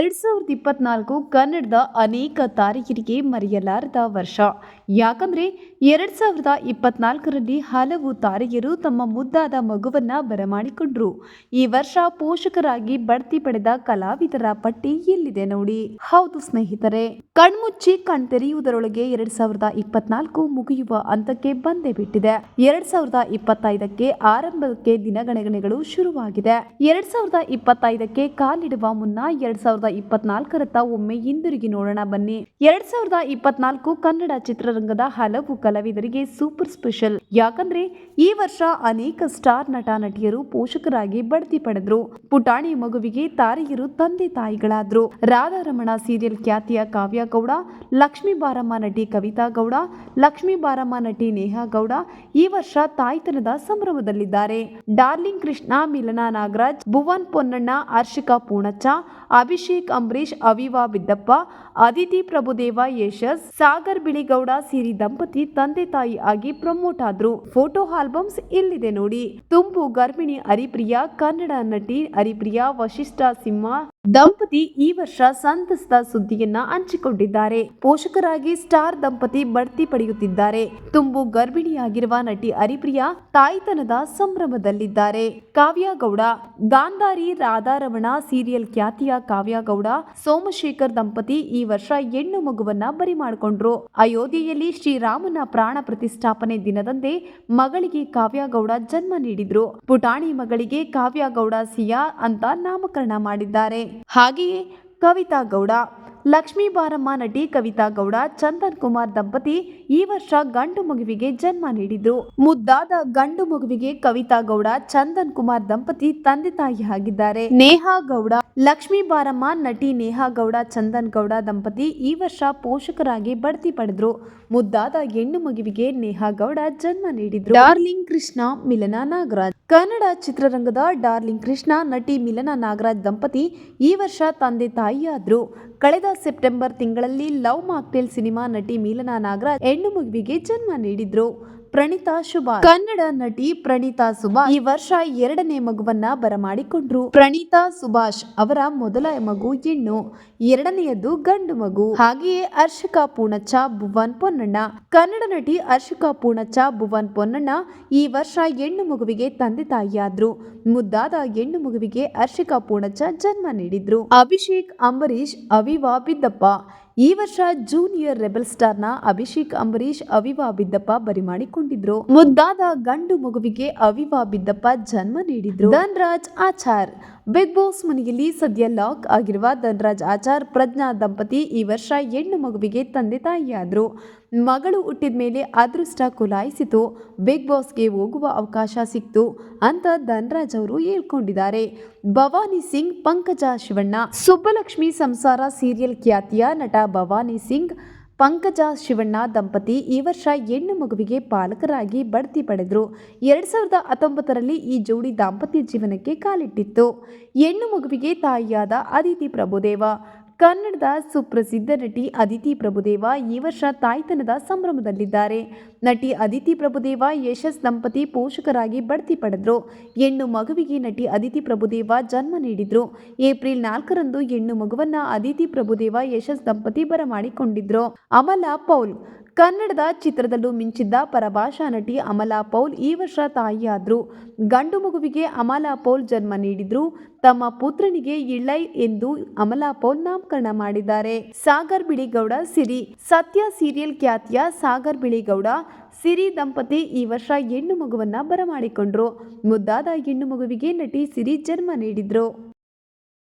ಎರಡ್ ಸಾವಿರದ ಇಪ್ಪತ್ನಾಲ್ಕು ಕನ್ನಡದ ಅನೇಕ ತಾರೆಯರಿಗೆ ಮರೆಯಲಾರದ ವರ್ಷ. ಯಾಕಂದ್ರೆ ಎರಡು ಸಾವಿರದ ಇಪ್ಪತ್ನಾಲ್ಕರಲ್ಲಿ ಹಲವು ತಾರೆಯರು ತಮ್ಮ ಮುದ್ದಾದ ಮಗುವನ್ನ ಬರಮಾಡಿಕೊಂಡ್ರು. ಈ ವರ್ಷ ಪೋಷಕರಾಗಿ ಬಡ್ತಿ ಪಡೆದ ಕಲಾವಿದರ ಪಟ್ಟಿ ಎಲ್ಲಿದೆ ನೋಡಿ. ಹೌದು ಸ್ನೇಹಿತರೆ, ಕಣ್ಮುಚ್ಚಿ ಕಣ್ತೆರೆಯುವುದರೊಳಗೆ ಎರಡ್ ಸಾವಿರದ ಇಪ್ಪತ್ನಾಲ್ಕು ಮುಗಿಯುವ ಹಂತಕ್ಕೆ ಬಂದೇ ಬಿಟ್ಟಿದೆ. ಎರಡ್ ಸಾವಿರದ ಇಪ್ಪತ್ತೈದಕ್ಕೆ ಆರಂಭಕ್ಕೆ ದಿನಗಣನೆಗಳು ಶುರುವಾಗಿದೆ. ಎರಡ್ ಸಾವಿರದ ಇಪ್ಪತ್ತೈದಕ್ಕೆ ಕಾಲಿಡುವ ಮುನ್ನ ಎರಡ್ ಸಾವಿರದ ಇಪ್ಪತ್ನಾಲ್ಕರತ್ತ ಒಮ್ಮೆ ಹಿಂದಿರುಗಿ ನೋಡೋಣ ಬನ್ನಿ. ಎರಡ್ ಸಾವಿರದ ಇಪ್ಪತ್ನಾಲ್ಕು ಕನ್ನಡ ಚಿತ್ರರಂಗದ ಹಲವು ಕಲಾವಿದರಿಗೆ ಸೂಪರ್ ಸ್ಪೆಷಲ್. ಯಾಕಂದ್ರೆ ಈ ವರ್ಷ ಅನೇಕ ಸ್ಟಾರ್ ನಟ ನಟಿಯರು ಪೋಷಕರಾಗಿ ಬಡ್ತಿ ಪಡೆದ್ರು. ಪುಟಾಣಿ ಮಗುವಿಗೆ ತಾರೆಯರು ತಂದೆ ತಾಯಿಗಳಾದ್ರು. ರಾಧಾರಮಣ ಸೀರಿಯಲ್ ಖ್ಯಾತಿಯ ಕಾವ್ಯ ಗೌಡ, ಲಕ್ಷ್ಮೀ ಬಾರಮ್ಮ ನಟಿ ಕವಿತಾ ಗೌಡ, ಲಕ್ಷ್ಮೀ ಬಾರಮ್ಮ ನಟಿ ನೇಹಾ ಗೌಡ ಈ ವರ್ಷ ತಾಯ್ತನದ ಸಂಭ್ರಮದಲ್ಲಿದ್ದಾರೆ. ಡಾರ್ಲಿಂಗ್ ಕೃಷ್ಣ, ಮಿಲನಾ ನಾಗರಾಜ್, ಭುವನ್ ಪೊನ್ನಣ್ಣ, ಹರ್ಷಿಕಾ ಪೂಣಚ್ಚ, ಅಭಿಷೇಕ್ ಅಂಬರೀಶ್ ಅವಿವಾ, ಬಿದ್ದಪ್ಪ, ಅದಿತಿ ಪ್ರಭುದೇವ, ಯಶಸ್, ಸಾಗರ್, ಬಿಳಿಗೌಡ ಸೇರಿ ದಂಪತಿ ತಂದೆ ತಾಯಿ ಆಗಿ ಪ್ರಮೋಟ್ ಆದ್ರು. ಫೋಟೋ ಆಲ್ಬಮ್ಸ್ ಇಲ್ಲಿದೆ ನೋಡಿ. ತುಂಬು ಗರ್ಭಿಣಿ ಹರಿಪ್ರಿಯಾ, ಕನ್ನಡ ನಟಿ ಹರಿಪ್ರಿಯಾ ವಶಿಷ್ಠ ಸಿಂಹ ದಂಪತಿ ಈ ವರ್ಷ ಸಂತಸದ ಸುದ್ದಿಯನ್ನ ಹಂಚಿಕೊಂಡಿದ್ದಾರೆ. ಪೋಷಕರಾಗಿ ಸ್ಟಾರ್ ದಂಪತಿ ಬಡ್ತಿ ಪಡೆಯುತ್ತಿದ್ದಾರೆ. ತುಂಬು ಗರ್ಭಿಣಿಯಾಗಿರುವ ನಟಿ ಹರಿಪ್ರಿಯಾ ತಾಯ್ತನದ ಸಂಭ್ರಮದಲ್ಲಿದ್ದಾರೆ. ಕಾವ್ಯಗೌಡ, ಗಾಂಧಾರಿ ರಾಧಾರಮಣ ಸೀರಿಯಲ್ ಖ್ಯಾತಿಯ ಕಾವ್ಯಗೌಡ, ಸೋಮಶೇಖರ್ ದಂಪತಿ ಈ ವರ್ಷ ಹೆಣ್ಣು ಮಗುವನ್ನ ಬರಿ ಮಾಡಿಕೊಂಡ್ರು. ಅಯೋಧ್ಯೆಯಲ್ಲಿ ಶ್ರೀರಾಮನ ಪ್ರಾಣ ಪ್ರತಿಷ್ಠಾಪನೆ ದಿನದಂದೇ ಮಗಳಿಗೆ ಕಾವ್ಯಗೌಡ ಜನ್ಮ ನೀಡಿದ್ರು. ಪುಟಾಣಿ ಮಗಳಿಗೆ ಕಾವ್ಯಗೌಡ ಸಿಯಾ ಅಂತ ನಾಮಕರಣ ಮಾಡಿದ್ದಾರೆ. ಹಾಗೆಯೇ ಕವಿತಾ ಗೌಡ, ಲಕ್ಷ್ಮೀ ಬಾರಮ್ಮ ನಟಿ ಕವಿತಾ ಗೌಡ, ಚಂದನ್ ಕುಮಾರ್ ದಂಪತಿ ಈ ವರ್ಷ ಗಂಡು ಮಗುವಿಗೆ ಜನ್ಮ ನೀಡಿದ್ರು. ಮುದ್ದಾದ ಗಂಡು ಮಗುವಿಗೆ ಕವಿತಾ ಗೌಡ, ಚಂದನ್ ಕುಮಾರ್ ದಂಪತಿ ತಂದೆ ತಾಯಿ ಆಗಿದ್ದಾರೆ. ನೇಹಾ ಗೌಡ ಲಕ್ಷ್ಮೀ ಬಾರಮ್ಮ, ನಟಿ ನೇಹಾ ಗೌಡ, ಚಂದನ್ ಗೌಡ ದಂಪತಿ ಈ ವರ್ಷ ಪೋಷಕರಾಗಿ ಬಡ್ತಿ ಪಡೆದ್ರು. ಮುದ್ದಾದ ಹೆಣ್ಣು ಮಗುವಿಗೆ ನೇಹಾ ಗೌಡ ಜನ್ಮ ನೀಡಿದ್ರು. ಡಾರ್ಲಿಂಗ್ ಕೃಷ್ಣ, ಮಿಲನಾ ನಾಗರಾಜ್. ಕನ್ನಡ ಚಿತ್ರರಂಗದ ಡಾರ್ಲಿಂಗ್ ಕೃಷ್ಣ, ನಟಿ ಮಿಲನಾ ನಾಗರಾಜ್ ದಂಪತಿ ಈ ವರ್ಷ ತಂದೆ ತಾಯಿಯಾದ್ರು. ಕಳೆದ ಸೆಪ್ಟೆಂಬರ್ ತಿಂಗಳಲ್ಲಿ ಲವ್ ಮಾಕ್ಟೇಲ್ ಸಿನಿಮಾ ನಟಿ ಮಿಲನಾ ನಾಗರಾಜ್ ಹೆಣ್ಣು ಮಗುವಿಗೆ ಜನ್ಮ ನೀಡಿದ್ರು. ಪ್ರಣೀತಾ ಸುಭಾಷ್ ಕನ್ನಡ ನಟಿ ಪ್ರಣೀತಾ ಸುಭಾಷ್ ಈ ವರ್ಷ ಎರಡನೇ ಮಗುವನ್ನ ಬರಮಾಡಿಕೊಂಡ್ರು. ಪ್ರಣೀತಾ ಸುಭಾಷ್ ಅವರ ಮೊದಲ ಮಗು ಹೆಣ್ಣು ಎರಡನೆಯದು ಗಂಡು ಮಗು. ಹಾಗೆಯೇ ಹರ್ಷಿಕಾ ಪೂಣಚ್ಚ ಭುವನ್ ಪೊನ್ನಣ್ಣ. ಕನ್ನಡ ನಟಿ ಹರ್ಷಿಕಾ ಪೂಣಚ್ಚ ಭುವನ್ ಪೊನ್ನಣ್ಣ ಈ ವರ್ಷ ಹೆಣ್ಣು ಮಗುವಿಗೆ ತಂದೆ ತಾಯಿಯಾದ್ರು. ಮುದ್ದಾದ ಹೆಣ್ಣು ಮಗುವಿಗೆ ಹರ್ಷಿಕಾ ಪೂಣಚ್ಚ ಜನ್ಮ ನೀಡಿದ್ರು. ಅಭಿಷೇಕ್ ಅಂಬರೀಶ್ ಅವಿವಾ, ಬಿದ್ದಪ್ಪ. ಈ ವರ್ಷ ಜೂನಿಯರ್ ರೆಬಲ್ ಸ್ಟಾರ್ನ ಅಭಿಷೇಕ್ ಅಂಬರೀಶ್ ಅವಿವಾ ಬಿದ್ದಪ್ಪ ಬರಿಮಾಡಿಕೊಂಡಿದ್ರು. ಮುದ್ದಾದ ಗಂಡು ಮಗುವಿಗೆ ಅವಿವಾ ಬಿದ್ದಪ್ಪ ಜನ್ಮ ನೀಡಿದ್ರು. ಧನ್ರಾಜ್ ಆಚಾರ್. ಬಿಗ್ ಬಾಸ್ ಮನೆಯಲ್ಲಿ ಸದ್ಯ ಲಾಕ್ ಆಗಿರುವ ಧನ್ರಾಜ್ ಆಚಾರ್ ಪ್ರಜ್ಞಾ ದಂಪತಿ ಈ ವರ್ಷ ಹೆಣ್ಣು ಮಗುವಿಗೆ ತಂದೆ ತಾಯಿಯಾದ್ರು. ಮಗಳು ಹುಟ್ಟಿದ ಮೇಲೆ ಅದೃಷ್ಟ ಕುಲಾಯಿಸಿತು. ಬಿಗ್ ಬಾಸ್ಗೆ ಹೋಗುವ ಅವಕಾಶ ಸಿಕ್ತು ಅಂತ ಧನ್ರಾಜ್ ಅವರು ಹೇಳ್ಕೊಂಡಿದ್ದಾರೆ. ಭವಾನಿ ಸಿಂಗ್, ಪಂಕಜ ಶಿವಣ್ಣ, ಸುಬ್ಬಲಕ್ಷ್ಮಿ ಸಂಸಾರ ಸೀರಿಯಲ್ ಖ್ಯಾತಿಯ ನಟ ಭವಾನಿ ಸಿಂಗ್, ಪಂಕಜ ಶಿವಣ್ಣ ದಂಪತಿ ಈ ವರ್ಷ ಹೆಣ್ಣು ಮಗುವಿಗೆ ಪಾಲಕರಾಗಿ ಬಡ್ತಿ ಪಡೆದರು. ಎರಡು ಸಾವಿರದ ಹತ್ತೊಂಬತ್ತರಲ್ಲಿ ಈ ಜೋಡಿ ದಾಂಪತ್ಯ ಜೀವನಕ್ಕೆ ಕಾಲಿಟ್ಟಿತ್ತು. ಹೆಣ್ಣು ಮಗುವಿಗೆ ತಾಯಿಯಾದ ಅದಿತಿ ಪ್ರಭುದೇವ ಕನ್ನಡದ ಸುಪ್ರಸಿದ್ಧ ನಟಿ ಅದಿತಿ ಪ್ರಭುದೇವ ಈ ವರ್ಷ ತಾಯ್ತನದ ಸಂಭ್ರಮದಲ್ಲಿದ್ದಾರೆ. ನಟಿ ಅದಿತಿ ಪ್ರಭುದೇವ ಯಶಸ್ ದಂಪತಿ ಪೋಷಕರಾಗಿ ಬಡ್ತಿ ಪಡೆದ್ರು. ಹೆಣ್ಣು ಮಗುವಿಗೆ ನಟಿ ಅದಿತಿ ಪ್ರಭುದೇವ ಜನ್ಮ ನೀಡಿದ್ರು. ಏಪ್ರಿಲ್ ನಾಲ್ಕರಂದು ಹೆಣ್ಣು ಮಗುವನ್ನ ಅದಿತಿ ಪ್ರಭುದೇವ ಯಶಸ್ ದಂಪತಿ ಬರಮಾಡಿಕೊಂಡಿದ್ರು. ಅಮಲ ಪೌಲ್ ಕನ್ನಡದ ಚಿತ್ರದಲ್ಲೂ ಮಿಂಚಿದ್ದ ಪರಭಾಷಾ ನಟಿ ಅಮಲಾ ಪೌಲ್ ಈ ವರ್ಷ ತಾಯಿಯಾದ್ರು. ಗಂಡು ಮಗುವಿಗೆ ಅಮಲಾ ಪೌಲ್ ಜನ್ಮ ನೀಡಿದ್ರು. ತಮ್ಮ ಪುತ್ರನಿಗೆ ಇಳ್ಳೈ ಎಂದು ಅಮಲಾ ಪೌಲ್ ನಾಮಕರಣ ಮಾಡಿದ್ದಾರೆ. ಸಾಗರ್ ಬಿಳಿಗೌಡ, ಸಿರಿ. ಸತ್ಯ ಸೀರಿಯಲ್ ಖ್ಯಾತಿಯ ಸಾಗರ್ ಬಿಳಿಗೌಡ, ಸಿರಿ ದಂಪತಿ ಈ ವರ್ಷ ಹೆಣ್ಣು ಮಗುವನ್ನ ಬರಮಾಡಿಕೊಂಡ್ರು. ಮುದ್ದಾದ ಹೆಣ್ಣು ಮಗುವಿಗೆ ನಟಿ ಸಿರಿ ಜನ್ಮ ನೀಡಿದ್ರು.